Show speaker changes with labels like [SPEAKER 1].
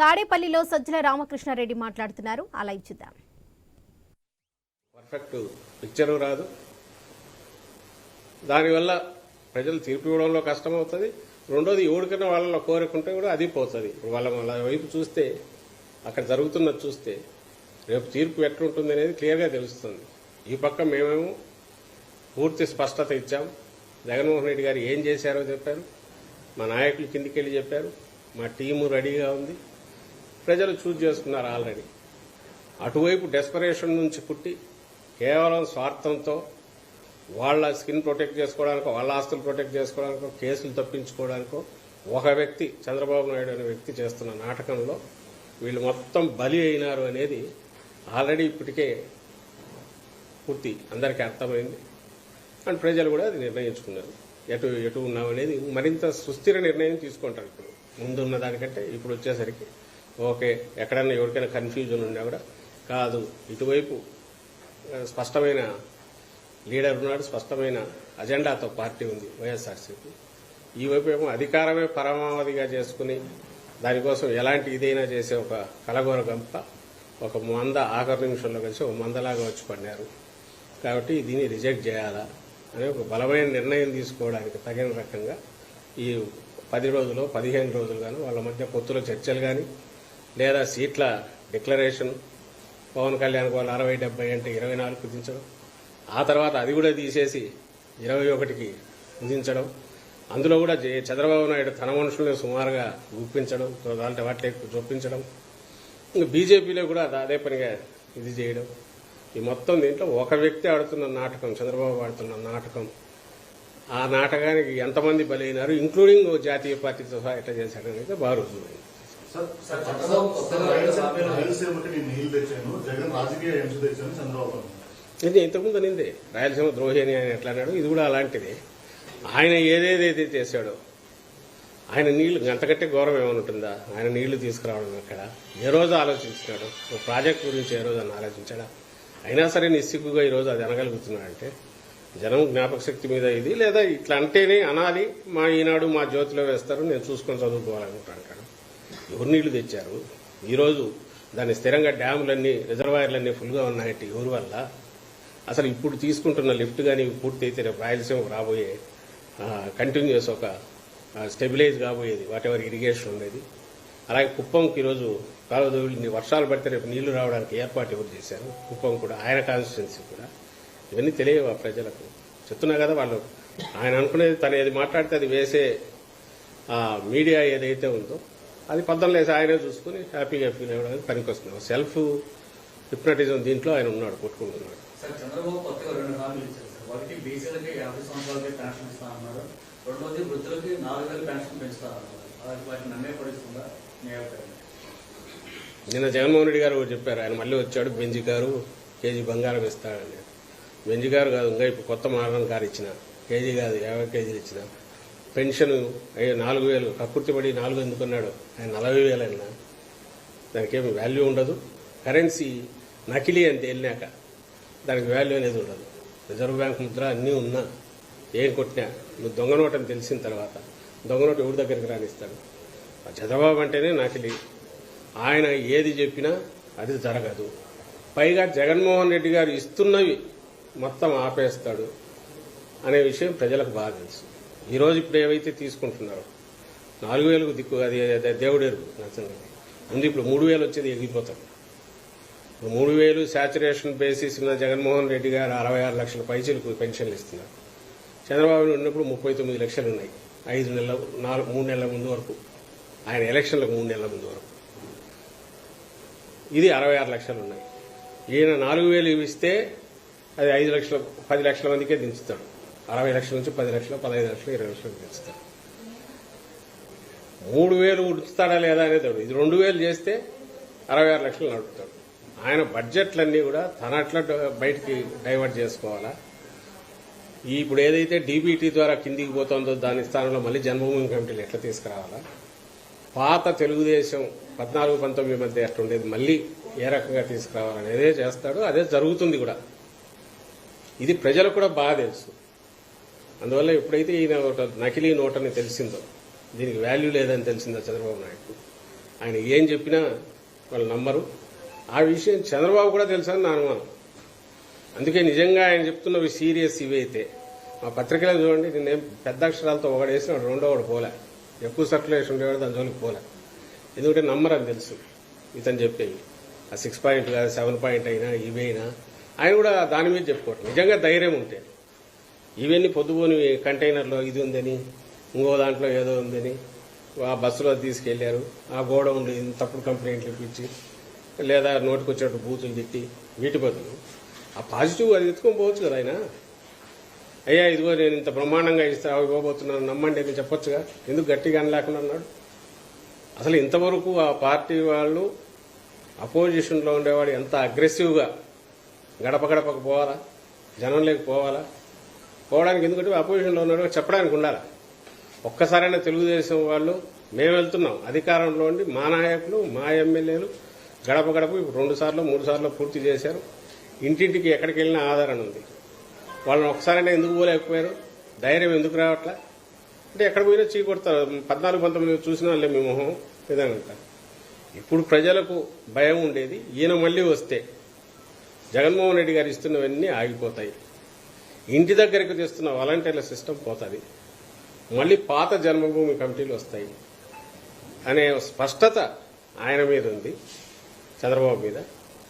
[SPEAKER 1] తాడేపల్లిలో సజ్జల రామకృష్ణారెడ్డి మాట్లాడుతున్నారు. అలా ఇచ్చుద్దాం
[SPEAKER 2] పర్ఫెక్ట్ పిక్చర్ రాదు. దానివల్ల ప్రజలు తీర్పు ఇవ్వడంలో కష్టం అవుతుంది రెండోది ఎవరికైనా వాళ్ళలో కోరుకుంటే కూడా అది పోతుంది. వాళ్ళ వాళ్ళ వైపు చూస్తే అక్కడ జరుగుతున్నది చూస్తే రేపు తీర్పు ఎట్లుంటుంది అనేది క్లియర్గా తెలుస్తుంది. ఈ పక్క మేమేమో పూర్తి స్పష్టత ఇచ్చాం. జగన్మోహన్ రెడ్డి గారు ఏం చేశారో చెప్పారు. మా నాయకులు కిందికి వెళ్ళి చెప్పారు. మా టీము రెడీగా ఉంది. ప్రజలు చూజ్ చేసుకున్నారు ఆల్రెడీ. అటువైపు డెస్పరేషన్ నుంచి పుట్టి కేవలం స్వార్థంతో వాళ్ళ స్కిన్ ప్రొటెక్ట్ చేసుకోవడానికో వాళ్ళ ఆస్తులు ప్రొటెక్ట్ చేసుకోవడానికో కేసులు తప్పించుకోవడానికో ఒక వ్యక్తి చంద్రబాబు నాయుడు అనే వ్యక్తి చేస్తున్న నాటకంలో వీళ్ళు మొత్తం బలి అయినారు అనేది ఆల్రెడీ ఇప్పటికే పూర్తి అందరికీ అర్థమైంది. అండ్ ప్రజలు కూడా అది నిర్ణయించుకున్నారు. ఎటు ఎటు ఉన్నాం అనేది మరింత సుస్థిర నిర్ణయం తీసుకుంటారు ఇప్పుడు. ముందున్న దానికంటే ఇప్పుడు వచ్చేసరికి ఓకే ఎక్కడన్నా ఎవరికైనా కన్ఫ్యూజన్ ఉన్నా కూడా కాదు. ఇటువైపు స్పష్టమైన లీడర్ ఉన్నాడు స్పష్టమైన అజెండాతో పార్టీ ఉంది వైఎస్ఆర్సీపీ. ఈ వైపు ఏమో అధికారమే పరమావధిగా చేసుకుని దానికోసం ఎలాంటి ఇదైనా చేసే ఒక కలగోర గంప ఒక మంద ఆఖరి నిమిషంలో కలిసి ఒక మందలాగా వచ్చి పడినారు. కాబట్టి దీన్ని రిజెక్ట్ చేయాలా అనే ఒక బలమైన నిర్ణయం తీసుకోవడానికి తగిన రకంగా ఈ పది రోజులు పదిహేను రోజులు కానీ వాళ్ళ మధ్య పొత్తుల చర్చలు కానీ లేదా సీట్ల డిక్లరేషన్ పవన్ కళ్యాణ్ వాళ్ళు అరవై డెబ్బై అంటే ఇరవై నాలుగు కుదించడం. ఆ తర్వాత అది కూడా తీసేసి ఇరవై ఒకటికి కుదించడం. అందులో కూడా చంద్రబాబు నాయుడు తన మనుషుల్ని సుమారుగా గుప్పించడం దాంట్లో వాటిని చొప్పించడం. బీజేపీలో కూడా అదే పనిగా ఇది చేయడం. ఈ మొత్తం దీంట్లో ఒక వ్యక్తి ఆడుతున్న నాటకం చంద్రబాబు ఆడుతున్న నాటకం. ఆ నాటకానికి ఎంతమంది బలైనారు ఇంక్లూడింగ్ జాతీయ పార్టీతో సహా ఎట్లా చేశారనేది బాగా రుజువైంది. ఇది ఇంతకుముందు అనింది రాయలసీమ ద్రోహి అని ఆయన ఎట్లా అన్నాడు? ఇది కూడా అలాంటిది. ఆయన ఏదేదైతే చేశాడో ఆయన నీళ్ళు గంటకట్టే గౌరవం ఏమైనా ఉంటుందా? ఆయన నీళ్ళు తీసుకురావడం అక్కడ ఏ రోజు ఆలోచించినాడు? ఒక ప్రాజెక్ట్ గురించి ఏ రోజు అని ఆలోచించాడా? అయినా సరే నిస్సిగ్గుగా ఈ రోజు అది అనగలుగుతున్నాడంటే జనం జ్ఞాపక శక్తి మీద ఇది లేదా ఇట్లా అంటేనే అనాలి మా ఈనాడు మా జ్యోతిలో వేస్తారు నేను చూసుకొని చదువుకోవాలనుకుంటాను ఎవరు నీళ్ళు తెచ్చారు? ఈరోజు దాని స్థిరంగా డ్యాములన్నీ రిజర్వాయర్లన్నీ ఫుల్గా ఉన్నాయంటే ఎవరి వల్ల? అసలు ఇప్పుడు తీసుకుంటున్న లిఫ్ట్ కానీ పూర్తి అయితే రేపు రాయలసీమ రాబోయే కంటిన్యూస్ ఒక స్టెబిలైజ్ కాబోయేది వాట్ ఎవర్ ఇరిగేషన్ ఉండేది. అలాగే కుప్పంకి ఈరోజు కాలువదోళ్ళు వర్షాలు పడితే రేపు నీళ్ళు రావడానికి ఏర్పాటు ఎవరు చేశారు? కుప్పం కూడా ఆయన కాన్స్టిట్యున్సీ కూడా. ఇవన్నీ తెలియవు ఆ ప్రజలకు? చెప్తున్నా కదా వాళ్ళు. ఆయన అనుకునేది తను ఏది మాట్లాడితే అది వేసే ఆ మీడియా ఏదైతే ఉందో అది పద్దం లేసి ఆయనే చూసుకుని హ్యాపీగా ఫీల్ అవ్వడానికి పనికొస్తుంది. సెల్ఫ్ హిప్నటిజం దీంట్లో ఆయన ఉన్నాడు కొట్టుకుంటున్నాడు. నిన్న జగన్మోహన్ రెడ్డి గారు చెప్పారు. ఆయన మళ్ళీ వచ్చాడు బెంజి గారు కేజీ బంగారం ఇస్తాడని. బెంజి గారు కాదు ఇంకా ఇప్పుడు కొత్త మరణం కారు ఇచ్చిన కేజీ కాదు యాభై కేజీలు ఇచ్చిన. పెన్షన్ అయ్యో నాలుగు వేలు కక్కుర్తిపడి నాలుగు ఎందుకున్నాడు ఆయన నలభై వేలు అయినా దానికి ఏమి వాల్యూ ఉండదు. కరెన్సీ నకిలీ అని తేలినాక దానికి వాల్యూ అనేది ఉండదు. రిజర్వ్ బ్యాంక్ ముద్ర అన్నీ ఉన్నా ఏం కొట్టినా నువ్వు దొంగ నోట్ అని తెలిసిన తర్వాత దొంగ నోటు ఎవరి దగ్గరికి రానిస్తాడు? ఆ చంద్రబాబు అంటేనే నకిలీ. ఆయన ఏది చెప్పినా అది జరగదు. పైగా జగన్మోహన్ రెడ్డి గారు ఇస్తున్నవి మొత్తం ఆపేస్తాడు అనే విషయం ప్రజలకు బాగా తెలుసు. ఈరోజు ఇప్పుడు ఏవైతే తీసుకుంటున్నారో నాలుగు వేలకు దిక్కు అది దేవుడేరు నచ్చండి ముందు ఇప్పుడు మూడు వేలు వచ్చేది ఎగిరిపోతారు. ఇప్పుడు మూడు వేలు శాచురేషన్ బేసిస్ ఉన్న జగన్మోహన్ రెడ్డి గారు అరవై ఆరు లక్షల పైసలకు పెన్షన్లు ఇస్తున్నారు. చంద్రబాబు ఉన్నప్పుడు ముప్పై తొమ్మిది లక్షలు ఉన్నాయి. ఐదు నెలల నాలుగు మూడు నెలల ముందు వరకు. ఆయన ఎలక్షన్లకు మూడు నెలల ముందు వరకు. ఇది అరవై ఆరు లక్షలు ఉన్నాయి. ఈయన నాలుగు వేలు ఇస్తే అది ఐదు లక్షల పది లక్షల మందికే దించుతాడు. అరవై లక్షల నుంచి పది లక్షలు పదహైదు లక్షలు ఇరవై లక్షలకు దించుతాడు మూడు వేలు ఉంచుతాడా లేదా అనేది ఇది రెండు వేలు చేస్తే అరవై ఆరు లక్షలు నడుపుతాడు. ఆయన బడ్జెట్లన్నీ కూడా తన అట్లా బయటికి డైవర్ట్ చేసుకోవాలా? ఈ ఇప్పుడు ఏదైతే డీబీటీ ద్వారా కిందికి పోతుందో దాని స్థానంలో మళ్ళీ జన్మభూమి కమిటీలు ఎట్లా తీసుకురావాలా? పాత తెలుగుదేశం పద్నాలుగు పంతొమ్మిది మధ్య ఎట్లా ఉండేది. మళ్ళీ ఏ రకంగా తీసుకురావాలనేదే చేస్తాడు. అదే జరుగుతుంది కూడా. ఇది ప్రజలకు కూడా బాగా తెలుసు. అందువల్ల ఎప్పుడైతే ఈయన ఒక నకిలీ నోట్ అని తెలిసిందో దీనికి వాల్యూ లేదని తెలిసిందో చంద్రబాబు నాయుడు. ఆయన ఏం చెప్పినా వాళ్ళు నమ్మరు. ఆ విషయం చంద్రబాబు కూడా తెలుసని నా అనుమానం. అందుకే నిజంగా ఆయన చెప్తున్నవి సీరియస్ ఇవి అయితే. మా పత్రికలో చూడండి నేనేం పెద్ద అక్షరాలతో ఒకటి వేసిన రెండో ఒకటి పోలే. ఎక్కువ సర్క్యులేషన్ ఉండేవాడు దాని జోలికి పోలే. ఎందుకంటే నమ్మరని తెలుసు ఇతను చెప్పేవి. ఆ సిక్స్ పాయింట్ కాదు సెవెన్ పాయింట్ అయినా ఇవైనా ఆయన కూడా దాని మీద చెప్పుకోవటం. నిజంగా ధైర్యం ఉంటే. ఇవన్నీ పొద్దుపోని కంటైనర్లో ఇది ఉందని ఇంకో దాంట్లో ఏదో ఉందని ఆ బస్సులో తీసుకెళ్ళారు. ఆ గోడౌన్లు తప్పుడు కంప్లైంట్లు ఇప్పించి లేదా నోటికి వచ్చేటట్టు బూతులు తిట్టి వీటి బదులు ఆ పాజిటివ్ అది ఎత్తుకొని పోవచ్చు కదా ఆయన. అయ్యా ఇదిగో నేను ఇంత బ్రహ్మాండంగా ఇస్తా ఇవ్వబోతున్నాను నమ్మండి అని చెప్పొచ్చుగా. ఎందుకు గట్టిగా అనలేకుండా అన్నాడు అసలు ఇంతవరకు ఆ పార్టీ వాళ్ళు అపోజిషన్లో ఉండేవాడు ఎంత అగ్రెసివ్గా? గడప గడపకు పోవాలా? జనం లేకపోవాలా పోవడానికి ఎందుకంటే అపోజిషన్లో ఉన్నాడు చెప్పడానికి ఉండాలి. ఒక్కసారైనా తెలుగుదేశం వాళ్ళు మేము వెళ్తున్నాం అధికారంలో ఉండి మా నాయకులు మా ఎమ్మెల్యేలు గడప గడప ఇప్పుడు రెండు సార్లు మూడు సార్లు పూర్తి చేశారు. ఇంటింటికి ఎక్కడికి వెళ్ళినా ఆధారణ ఉంది. వాళ్ళని ఒకసారైనా ఎందుకు పోలేకపోయారు? ధైర్యం ఎందుకు రావట్లే? అంటే ఎక్కడ పోయినా చీ కొడతారు పద్నాలుగు పంతొమ్మిది చూసిన వాళ్ళే మీ మొహం ఇదంట ఇప్పుడు ప్రజలకు భయం ఉండేది ఈయన మళ్ళీ వస్తే జగన్మోహన్ రెడ్డి గారు ఇస్తున్నవన్నీ ఆగిపోతాయి. ఇంటి దగ్గరికి తెస్తున్న వాలంటీర్ల సిస్టమ్ పోతుంది. మళ్ళీ పాత జన్మభూమి కమిటీలు వస్తాయి. అనే స్పష్టత ఆయన మీద ఉంది చంద్రబాబు మీద.